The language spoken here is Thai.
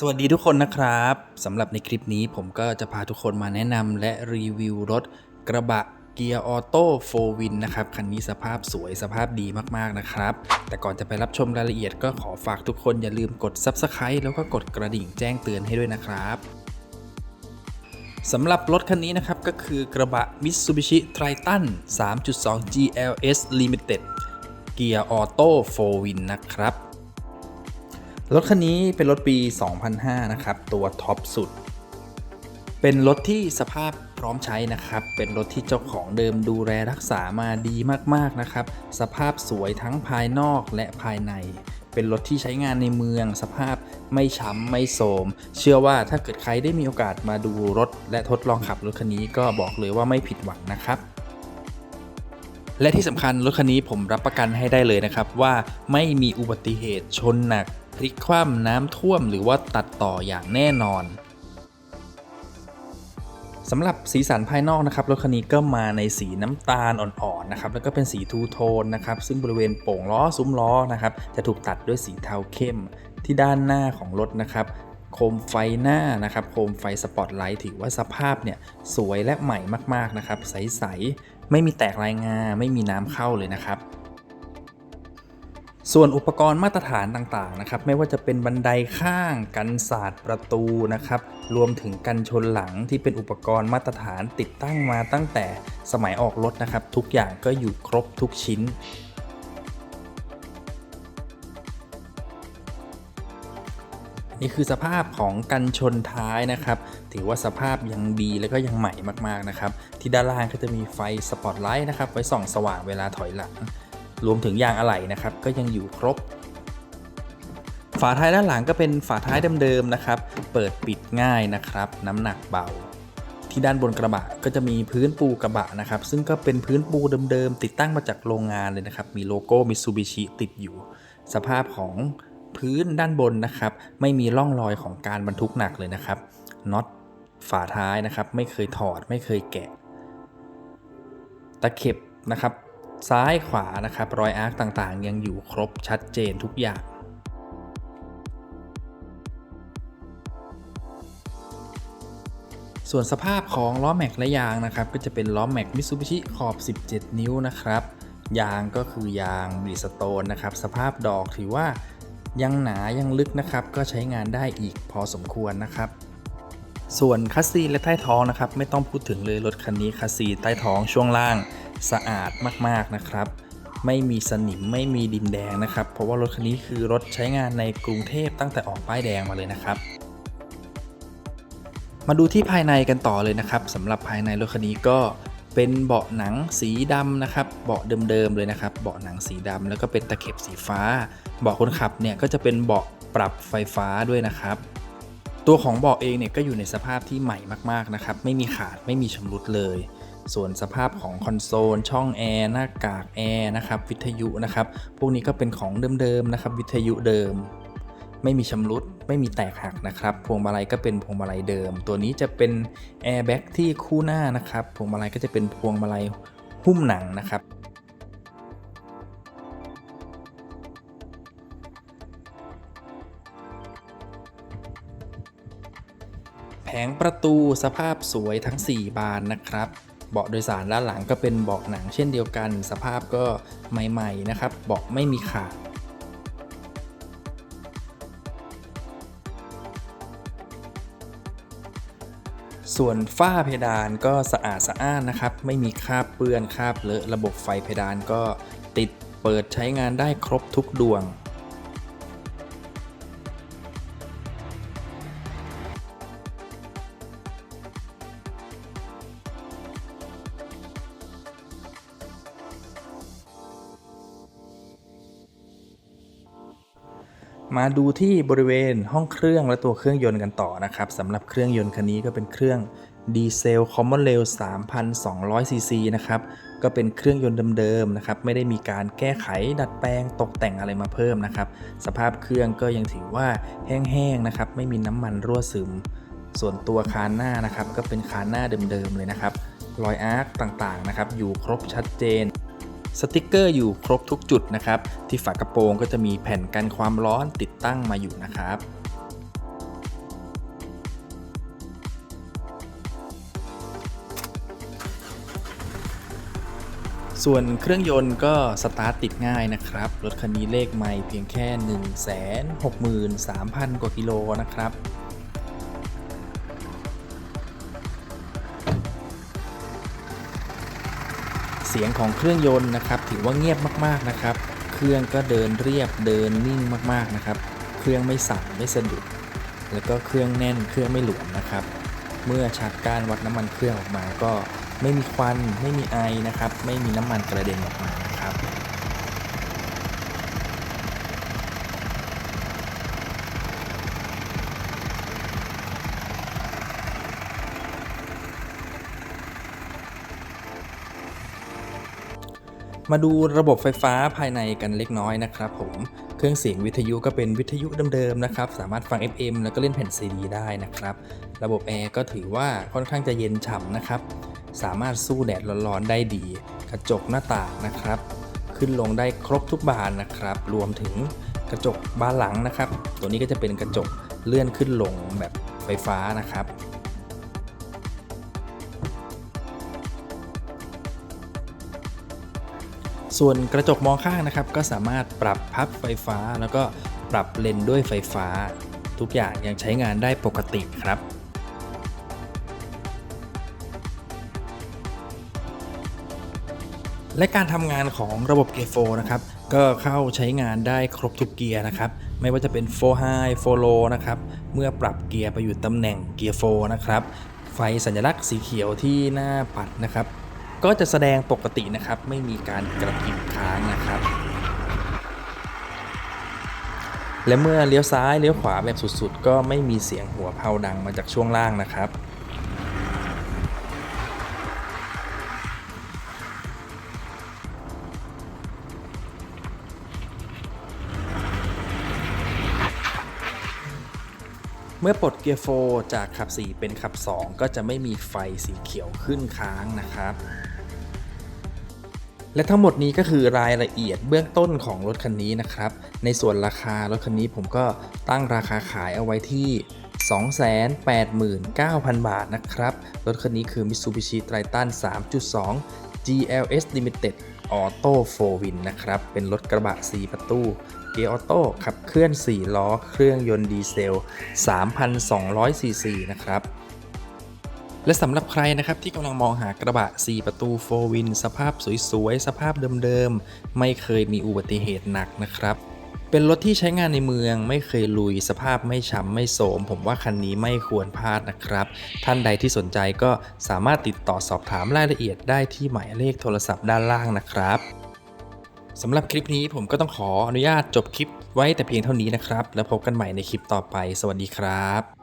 สวัสดีทุกคนนะครับสำหรับในคลิปนี้ผมก็จะพาทุกคนมาแนะนำและรีวิวรถกระบะเกียร์ออโต้โฟวินนะครับคันนี้สภาพสวยสภาพดีมากๆนะครับ แต่ก่อนจะไปรับชมรายละเอียดก็ขอฝากทุกคนอย่าลืมกด Subscribe แล้วก็กดกระดิ่งแจ้งเตือนให้ด้วยนะครับสำหรับรถคันนี้นะครับก็คือกระบะ Mitsubishi Triton 3.2 GLS Limited เกียร์ออโต้โฟวินนะครับ รถคันนี้เป็นรถปี 2005 นะครับ ตัวท็อปสุด เป็นรถที่สภาพพร้อมใช้นะครับ เป็นรถที่เจ้าของเดิมดูแลรักษามาดีมากๆนะครับ สภาพสวยทั้งภายนอกและภายใน เป็นรถที่ใช้งานในเมือง สภาพไม่ช้ำไม่โทมเชื่อว่าถ้าเกิดใครได้มีโอกาสมาดูรถ และทดลองขับรถคันนี้ก็บอกเลยว่าไม่ผิดหวังนะครับและที่สำคัญรถคันนี้ผมรับประกันให้ได้เลยนะครับว่าไม่มีอุบัติเหตุชนหนัก พลิกคว่ำน้ำท่วมหรือว่าตัดต่ออย่างแน่นอนสำหรับสีสันภายนอกนะครับรถคันนี้ก็มาในสีน้ำตาลอ่อนๆนะครับแล้วก็เป็นสีทูโทนนะครับซึ่งบริเวณโป่งล้อซุ้มล้อนะครับจะถูกตัดด้วยสีเทาเข้ม ที่ด้านหน้าของรถนะครับโคมไฟหน้านะครับโคมไฟสปอตไลท์ถือว่าสภาพเนี่ยสวยและใหม่มากๆนะครับใสๆไม่มีแตกลายงาไม่มีน้ำเข้าเลยนะครับ ส่วนอุปกรณ์มาตรฐานต่างๆนะครับไม่ว่าจะเป็นบันไดข้างกันศาสตร์ประตูนะครับรวมถึงกันชนหลังที่เป็นอุปกรณ์มาตรฐานติดตั้งมาตั้งแต่สมัยออกรถนะครับ ทุกอย่างก็อยู่ครบทุกชิ้นนี่คือสภาพของกันชนท้ายนะครับ ถือว่าสภาพยังดีและก็ยังใหม่มากๆนะครับ ที่ด้านล่างก็จะมีไฟสปอตไลท์นะครับไว้ส่องสว่างเวลาถอยหลัง รวมถึงยางอะไหล่นะครับ ก็ยังอยู่ครบ ฝาท้ายด้านหลังก็เป็นฝาท้ายเดิมๆนะครับ เปิดปิดง่ายนะครับ น้ำหนักเบา ที่ด้านบนกระบะก็จะมีพื้นปูกระบะนะครับ ซึ่งก็เป็นพื้นปูเดิมๆติดตั้งมาจากโรงงานเลยนะครับ มีโลโก้ Mitsubishi ติดอยู่ สภาพของพื้นด้านบนนะครับ ไม่มีร่องรอยของการบรรทุกหนักเลยนะครับน็อตฝาท้ายนะครับ ไม่เคยถอดไม่เคยแกะ ตะเข็บนะครับ ซ้ายขวานะครับรอยอาร์คต่างๆ ยังอยู่ครบชัดเจนทุกอย่างส่วนสภาพของล้อแม็กและยางนะครับก็จะเป็นล้อแม็กมิ t ูบิชิขอบ 17 นิ้วนะครับ ยางก็คือยางบริสโตนนะครับ สภาพดอกถือว่ายังหนายังลึกนะครับ ก็ใช้งานได้อีกพอสมควรนะครับ ส่วนคัสซีและใต้ท้องนะครับ ไม่ต้องพูดถึงเลยรถคันนี้คัสซีใต้ท้องช่วงล่าง สะอาดมากๆนะครับ ไม่มีสนิมไม่มีดินแดงนะครับ เพราะว่ารถคันนี้คือรถใช้งานในกรุงเทพตั้งแต่ออกป้ายแดงมาเลยนะครับมาดูที่ภายในกันต่อเลยนะครับสำหรับภายในรถคันนี้ก็เป็นเบาะหนังสีดำนะครับเบาะเดิมๆเลยนะครับ เบาะหนังสีดำแล้วก็เป็นตะเข็บสีฟ้า เบาะคนขับเนี่ยก็จะเป็นเบาะปรับไฟฟ้าด้วยนะครับ ตัวของเบาะเองเนี่ยก็อยู่ในสภาพที่ใหม่มากๆนะครับ ไม่มีขาดไม่มีชำรุดเลย ส่วนสภาพของคอนโซล ช่องแอร์หน้ากากแอร์นะครับวิทยุนะครับพวกนี้ก็เป็นของเดิมๆนะครับวิทยุเดิม ไม่มีชำรุดไม่มีแตกหักนะครับพวงมาลัยก็เป็นพวงมาลัยเดิม ตัวนี้จะเป็นแอร์แบ็กที่คู่หน้านะครับพวงมาลัยก็จะเป็นพวงมาลัยหุ้มหนังนะครับแผงประตูสภาพสวยทั้ง 4 บานนะครับ เบาะโดยสารด้านหลังก็เป็นเบาะหนังเช่นเดียวกัน สภาพก็ใหม่ๆนะครับ เบาะไม่มีขาดส่วนฝ้าเพดานก็สะอาดสะอ้านนะครับ ไม่มีคราบเปื้อนคราบเลอะระบบไฟเพดานก็ติดเปิดใช้งานได้ครบทุกดวง มาดูที่บริเวณห้องเครื่องและตัวเครื่องยนต์กันต่อนะครับสำหรับเครื่องยนต์คันนี้ก็เป็นเครื่องดีเซล Common Rail 3,200 ซีซีนะครับ ก็เป็นเครื่องยนต์เดิมๆนะครับ ไม่ได้มีการแก้ไขดัดแปลงตกแต่งอะไรมาเพิ่มนะครับ สภาพเครื่องก็ยังถือว่าแห้งๆนะครับ ไม่มีน้ำมันรั่วซึม ส่วนตัวคานหน้านะครับ ก็เป็นคานหน้าเดิมๆเลยนะครับ รอยอาร์คต่างๆนะครับ อยู่ครบชัดเจน สติกเกอร์อยู่ครบทุกจุดนะครับ ที่ฝากระโปรงก็จะมีแผ่นกันความร้อนติดตั้งมาอยู่นะครับส่วนเครื่องยนต์ก็สตาร์ทติดง่ายนะครับ รถคันนี้เลขไม่เพียงแค่ 163,000 กว่ากิโลนะครับ สียงของเครื่องยนต์นะครับ ถือว่าเงียบมากๆนะครับ เครื่องก็เดินเรียบเดินนิ่งมากๆนะครับ เครื่องไม่สั่นไม่สะดุด แล้วก็เครื่องแน่นเครื่องไม่หลวมนะครับ เมื่อชักการวัดน้ำมันเครื่องออกมาก็ไม่มีควันไม่มีไอนะครับ ไม่มีน้ำมันกระเด็นออกมา มาดูระบบไฟฟ้าภายในกันเล็กน้อยนะครับผมเครื่องเสียงวิทยุก็เป็นวิทยุเดิมๆนะครับ สามารถฟัง FM แล้วก็เล่นแผ่นซีดีได้นะครับ ระบบแอร์ก็ถือว่าค่อนข้างจะเย็นฉ่ำนะครับ สามารถสู้แดดร้อนๆได้ดี กระจกหน้าต่างนะครับ ขึ้นลงได้ครบทุกบานนะครับ รวมถึงกระจกบานหลังนะครับ ตัวนี้ก็จะเป็นกระจกเลื่อนขึ้นลงแบบไฟฟ้านะครับ ส่วนกระจกมองข้างนะครับ ก็สามารถปรับพับไฟฟ้า แล้วก็ปรับเลนด้วยไฟฟ้า ทุกอย่างยังใช้งานได้ปกติครับและการทำงานของระบบเกียร์โฟนะครับ ก็เข้าใช้งานได้ครบทุกเกียร์นะครับ ไม่ว่าจะเป็น 4 High 4 Low นะครับ เมื่อปรับเกียร์ไปอยู่ตำแหน่งเกียร์โฟนะครับ ไฟสัญลักษณ์สีเขียวที่หน้าปัดนะครับ ก็จะแสดงปกตินะครับ ไม่มีการกระพริบค้างนะครับ และเมื่อเลี้ยวซ้ายเลี้ยวขวาแบบสุดๆ ก็ไม่มีเสียงหัวเพาดังมาจากช่วงล่างนะครับ เมื่อปลดเกียร์โฟจากขับ 4 เป็นขับ 2 ก็จะไม่มีไฟสีเขียวขึ้นค้างนะครับ และทั้งหมดนี้ก็คือรายละเอียดเบื้องต้นของรถคันนี้นะครับ ในส่วนราคารถคันนี้ผมก็ตั้งราคาขายเอาไว้ที่289,000 บาทนะครับ รถคันนี้คือ Mitsubishi Triton 3.2 GLS Limited Auto 4 Win นะครับ เป็นรถกระบะ 4 ประตู เกียร์ออโต้ขับเคลื่อน 4 ล้อ เครื่องยนต์ดีเซล 3,200 ซีซีนะครับ และสำหรับใครนะครับที่กำลังมองหากระบะ 4 ประตู 4 วิน สภาพสวยๆ สภาพเดิมๆ ไม่เคยมีอุบัติเหตุหนักนะครับ เป็นรถที่ใช้งานในเมืองไม่เคยลุยสภาพไม่ช้ำไม่โสม ผมว่าคันนี้ไม่ควรพลาดนะครับ ท่านใดที่สนใจก็สามารถติดต่อสอบถามรายละเอียดได้ที่หมายเลขโทรศัพท์ด้านล่างนะครับสำหรับคลิปนี้ผมก็ต้องขออนุญาตจบคลิปไว้แต่เพียงเท่านี้นะครับ แล้วพบกันใหม่ในคลิปต่อไป สวัสดีครับ